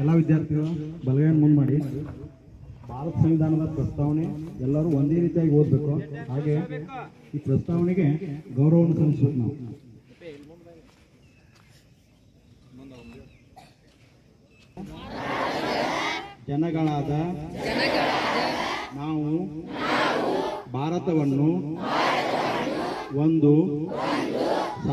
ಎಲ್ಲ ವಿದ್ಯಾರ್ಥಿಗಳು ಬಲಗೈಯನ್ನು ಮುಂದೆ ಮಾಡಿ. ಭಾರತ ಸಂವಿಧಾನದ ಪ್ರಸ್ತಾವನೆ ಎಲ್ಲರೂ ಒಂದೇ ರೀತಿಯಾಗಿ ಓದಬೇಕು. ಹಾಗೆ ಈ ಪ್ರಸ್ತಾವನೆಗೆ ಗೌರವವನ್ನು ಸಲ್ಲಿಸಬೇಕು ನಾವು. ಜನಗಳಾದ ನಾವು, ಭಾರತವನ್ನು ಒಂದು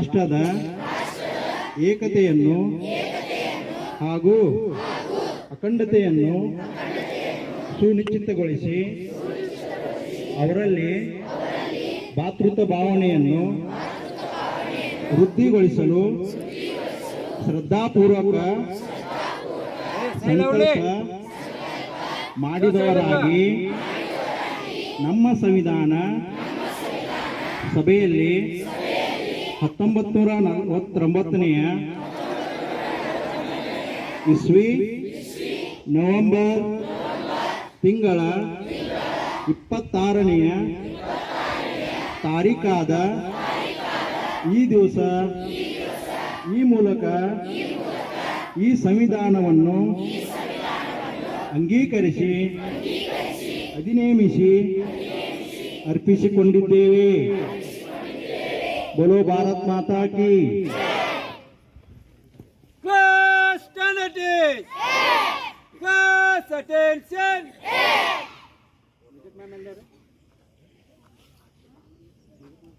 ರಾಷ್ಟ್ರದ ಏಕತೆಯನ್ನು ಹಾಗೂ ಅಖಂಡತೆಯನ್ನು ಸುನಿಶ್ಚಿತಗೊಳಿಸಿ ಅವರಲ್ಲಿ ಭಾತೃತ್ವ ಭಾವನೆಯನ್ನು ವೃದ್ಧಿಗೊಳಿಸಲು ಶ್ರದ್ಧಾಪೂರ್ವಕ ಸಂಕಲ್ಪ ಮಾಡಿದವರಾಗಿ ನಮ್ಮ ಸಂವಿಧಾನ ಸಭೆಯಲ್ಲಿ ಹತ್ತೊಂಬತ್ತು ನೂರ ನಲವತ್ತೊಂಬತ್ತನೆಯ ಇಸ್ವಿ ನವೆಂಬರ್ ತಿಂಗಳ ಇಪ್ಪತ್ತಾರನೆಯ ತಾರೀಕಾದ ಈ ದಿವಸ ಈ ಮೂಲಕ ಈ ಸಂವಿಧಾನವನ್ನು ಅಂಗೀಕರಿಸಿ ಅಧಿನೇಮಿಸಿ ಅರ್ಪಿಸಿಕೊಂಡಿದ್ದೇವೆ. बोलो भारत माता की। Class class